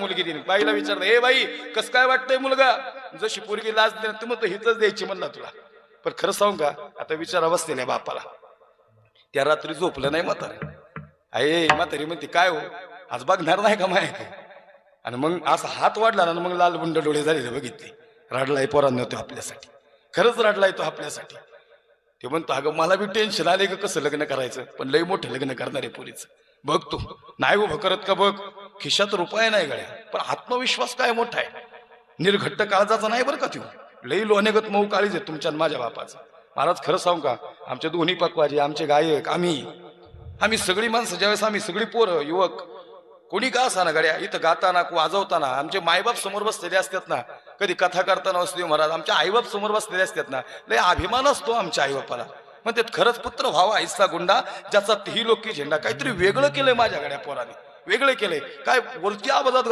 मुलगी दिली. बाईला विचारलं हे बाई कस काय वाटतंय मुलगा? जशी पोरगी लाज दिली तू म्हणतो हिच द्यायची म्हणला तुला. पण खरं सांगू का आता विचारा बसलेल्या बापाला. त्या रात्री झोपलं नाही म्हातारे. आहे म्हातारी म्हणते काय हो आज बघणार नाही का माय? आणि मग असा हात वाढला ना मग लाल बुंड डोळे झालेले बघितले. रडलाय पोरांना तो आपल्यासाठी. खरंच रडलाय तो आपल्यासाठी. ते म्हणतो अगं मला बी टेन्शन आले का कसं लग्न करायचं? पण लय मोठं लग्न करणार आहे पोरीचं. बघ तू. नाही उभं करत का बघ? खिशात रुपये नाही गळ्या पण आत्मविश्वास काय मोठा आहे? निर्घट्ट काळजाचा नाही बरं का त्यो? लई लोनेगत मऊ काळीज आहे तुमच्या माझ्या बापाचं. महाराज खरं सांगू का? आमचे दोन्ही पक्वाजी आमचे गायक आम्ही. आम्ही सगळी माणसं ज्यावेळेस आम्ही सगळी पोरं युवक कोणी का असा ना गाड्या? इथं गाताना वाजवताना आमचे मायबाप समोर बसलेले असतात ना? कधी कथा करताना असतो महाराज आमच्या आईबाप समोर बसलेले असतात ना? लय अभिमान असतो आमच्या आईबापाला. मग त्यात खरंच पुत्र व्हावा आईचा गुंडा ज्याचा ही लोकी झेंडा काहीतरी वेगळं केलंय माझ्या गाड्या पोराने. वेगळे केले. काय वरती आवाजात